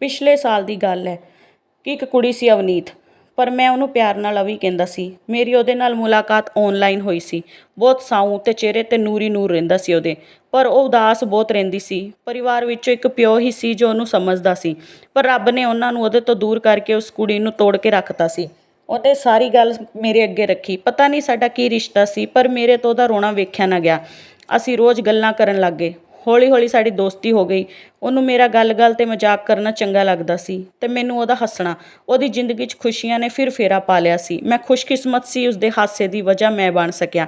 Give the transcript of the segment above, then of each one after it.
ਪਿਛਲੇ ਸਾਲ ਦੀ ਗੱਲ ਹੈ ਕਿ ਇੱਕ ਕੁੜੀ ਸੀ ਅਵਨੀਤ, ਪਰ ਮੈਂ ਉਹਨੂੰ ਪਿਆਰ ਨਾਲ ਅਵੀ ਕਹਿੰਦਾ ਸੀ। ਮੇਰੀ ਉਹਦੇ ਨਾਲ ਮੁਲਾਕਾਤ ਆਨਲਾਈਨ ਹੋਈ ਸੀ। ਬਹੁਤ ਸਾਊ ਤੇ ਚਿਹਰੇ ਤੇ ਨੂਰੀ ਨੂਰ ਰਹਿੰਦਾ ਸੀ ਉਹਦੇ। ਪਰ ਉਹ ਉਦਾਸ ਬਹੁਤ ਰਹਿੰਦੀ ਸੀ। ਪਰਿਵਾਰ ਵਿੱਚੋਂ ਇੱਕ ਪਿਓ ਹੀ ਸੀ ਜੋ ਉਹਨੂੰ ਸਮਝਦਾ ਸੀ। ਪਰ ਰੱਬ ਨੇ ਉਹਨਾਂ ਨੂੰ ਉਹਦੇ ਤੋਂ ਦੂਰ ਕਰਕੇ ਉਸ ਕੁੜੀ ਨੂੰ ਤੋੜ ਕੇ ਰੱਖਤਾ ਸੀ। ਉਹਨੇ ਸਾਰੀ ਗੱਲ ਮੇਰੇ ਅੱਗੇ ਰੱਖੀ। ਪਤਾ ਨਹੀਂ ਸਾਡਾ ਕੀ ਰਿਸ਼ਤਾ ਸੀ, ਪਰ ਮੇਰੇ ਤੋਂ ਉਹਦਾ ਰੋਣਾ ਵੇਖਿਆ ਨਾ ਗਿਆ। ਅਸੀਂ ਰੋਜ਼ ਗੱਲਾਂ ਕਰਨ ਲੱਗ ਗਏ। ਹੌਲੀ ਹੌਲੀ ਸਾਡੀ ਦੋਸਤੀ ਹੋ ਗਈ। ਉਹਨੂੰ ਮੇਰਾ ਗੱਲ-ਗੱਲ ਤੇ ਮਜ਼ਾਕ ਕਰਨਾ ਚੰਗਾ ਲੱਗਦਾ ਸੀ ਤੇ ਮੈਨੂੰ ਉਹਦਾ ਹੱਸਣਾ, ਉਹਦੀ ਜ਼ਿੰਦਗੀ 'ਚ ਖੁਸ਼ੀਆਂ ਨੇ ਫਿਰ ਫੇਰਾ ਪਾ ਲਿਆ ਸੀ। ਮੈਂ ਖੁਸ਼ਕਿਸਮਤ ਸੀ, ਉਸਦੇ ਹਾਸੇ ਦੀ ਵਜ੍ਹਾ ਮੈਂ ਬਣ ਸਕਿਆ।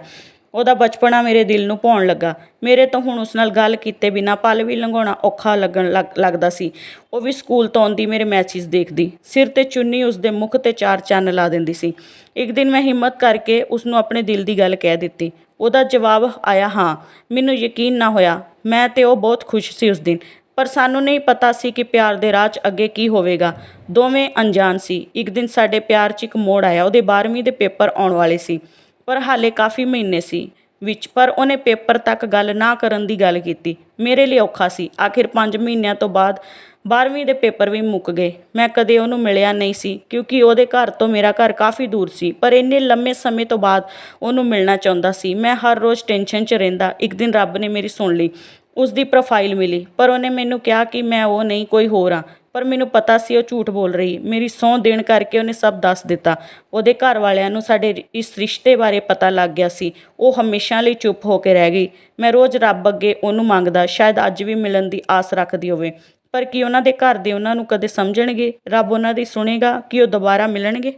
ਉਹਦਾ ਬਚਪਨਾ ਮੇਰੇ ਦਿਲ ਨੂੰ ਭਾਉਣ ਲੱਗਾ। ਮੇਰੇ ਤੋਂ ਹੁਣ ਉਸ ਨਾਲ ਗੱਲ ਕੀਤੇ ਬਿਨਾ ਪਲ ਵੀ ਲੰਘਾਉਣਾ ਔਖਾ ਲੱਗਣ ਲੱਗ- ਲੱਗਦਾ ਸੀ। ਉਹ ਵੀ ਸਕੂਲ ਤੋਂ ਆਉਂਦੀ ਮੇਰੇ ਮੈਸੇਜ ਦੇਖਦੀ। ਸਿਰ ਤੇ ਚੁੰਨੀ ਉਸਦੇ ਮੁਖ ਤੇ ਚਾਰ ਚੰਨ ਲਾ ਦਿੰਦੀ ਸੀ। ਇੱਕ ਦਿਨ ਮੈਂ ਹਿੰਮਤ ਕਰਕੇ ਉਸ ਨੂੰ ਆਪਣੇ ਦਿਲ ਦੀ ਗੱਲ ਕਹਿ ਦਿੱਤੀ। ਉਹਦਾ ਜਵਾਬ ਆਇਆ, ਹਾਂ, ਮੈਨੂੰ ਯਕੀਨ ਨਾ ਹੋਇਆ। ਮੈਂ ਤੇ ਉਹ ਬਹੁਤ ਖੁਸ਼ ਸੀ ਉਸ ਦਿਨ। ਪਰ ਸਾਨੂੰ ਨਹੀਂ ਪਤਾ ਸੀ ਕਿ ਪਿਆਰ ਦੇ ਰਾਹ 'ਚ ਅੱਗੇ ਕੀ ਹੋਵੇਗਾ। ਦੋਵੇਂ ਅਣਜਾਣ ਸੀ। ਇੱਕ ਦਿਨ ਸਾਡੇ ਪਿਆਰ 'ਚ ਇੱਕ ਮੋੜ ਆਇਆ। ਉਹਦੇ 12ਵੀਂ ਦੇ ਪੇਪਰ ਆਉਣ ਵਾਲੇ ਸੀ। ਪਰ ਹਾਲੇ ਕਾਫੀ ਮਹੀਨੇ ਸੀ ਵਿੱਚ, ਪਰ ਉਹਨੇ ਪੇਪਰ ਤੱਕ ਗੱਲ ਨਾ ਕਰਨ ਦੀ ਗੱਲ ਕੀਤੀ। ਮੇਰੇ ਲਈ ਔਖਾ ਸੀ। ਆਖਿਰ 5 ਮਹੀਨਿਆਂ ਤੋਂ ਬਾਅਦ 12ਵੀਂ ਦੇ ਪੇਪਰ ਵੀ ਮੁੱਕ ਗਏ। ਮੈਂ ਕਦੇ ਉਹਨੂੰ ਮਿਲਿਆ ਨਹੀਂ ਸੀ, ਕਿਉਂਕਿ ਉਹਦੇ ਘਰ ਤੋਂ ਮੇਰਾ ਘਰ ਕਾਫੀ ਦੂਰ ਸੀ, ਪਰ ਇੰਨੇ ਲੰਮੇ ਸਮੇਂ ਤੋਂ ਬਾਅਦ ਉਹਨੂੰ ਮਿਲਣਾ ਚਾਹੁੰਦਾ ਸੀ। ਮੈਂ ਹਰ ਰੋਜ਼ ਟੈਨਸ਼ਨ 'ਚ ਰਹਿੰਦਾ। ਇੱਕ ਦਿਨ ਰੱਬ ਨੇ ਮੇਰੀ ਸੁਣ ਲਈ ਉਸ ਦੀ ਪ੍ਰੋਫਾਈਲ ਮਿਲੀ, ਪਰ ਉਹਨੇ ਮੈਨੂੰ ਕਿਹਾ ਕਿ ਮੈਂ ਉਹ ਨਹੀਂ, ਕੋਈ ਹੋਰ ਹਾਂ। ਪਰ ਮੈਨੂੰ ਪਤਾ ਸੀ ਉਹ ਝੂਠ ਬੋਲ ਰਹੀ। ਮੇਰੀ ਸਹੁੰ ਦੇਣ ਕਰਕੇ ਉਹਨੇ ਸਭ ਦੱਸ ਦਿੱਤਾ। ਉਹਦੇ ਘਰ ਵਾਲਿਆਂ ਨੂੰ ਸਾਡੇ ਇਸ ਰਿਸ਼ਤੇ ਬਾਰੇ ਪਤਾ ਲੱਗ ਗਿਆ ਸੀ। ਉਹ ਹਮੇਸ਼ਾ ਲਈ ਚੁੱਪ ਹੋ ਕੇ ਰਹਿ ਗਈ। ਮੈਂ ਰੋਜ਼ ਰੱਬ ਅੱਗੇ ਉਹਨੂੰ ਮੰਗਦਾ, ਸ਼ਾਇਦ ਅੱਜ ਵੀ ਮਿਲਣ ਦੀ ਆਸ ਰੱਖਦੀ ਹੋਵੇ। ਪਰ ਕੀ ਉਹਨਾਂ ਦੇ ਘਰ ਦੇ ਉਹਨਾਂ ਨੂੰ ਕਦੇ ਸਮਝਣਗੇ? ਰੱਬ ਉਹਨਾਂ ਦੀ ਸੁਣੇਗਾ ਕਿ ਉਹ ਦੁਬਾਰਾ ਮਿਲਣਗੇ?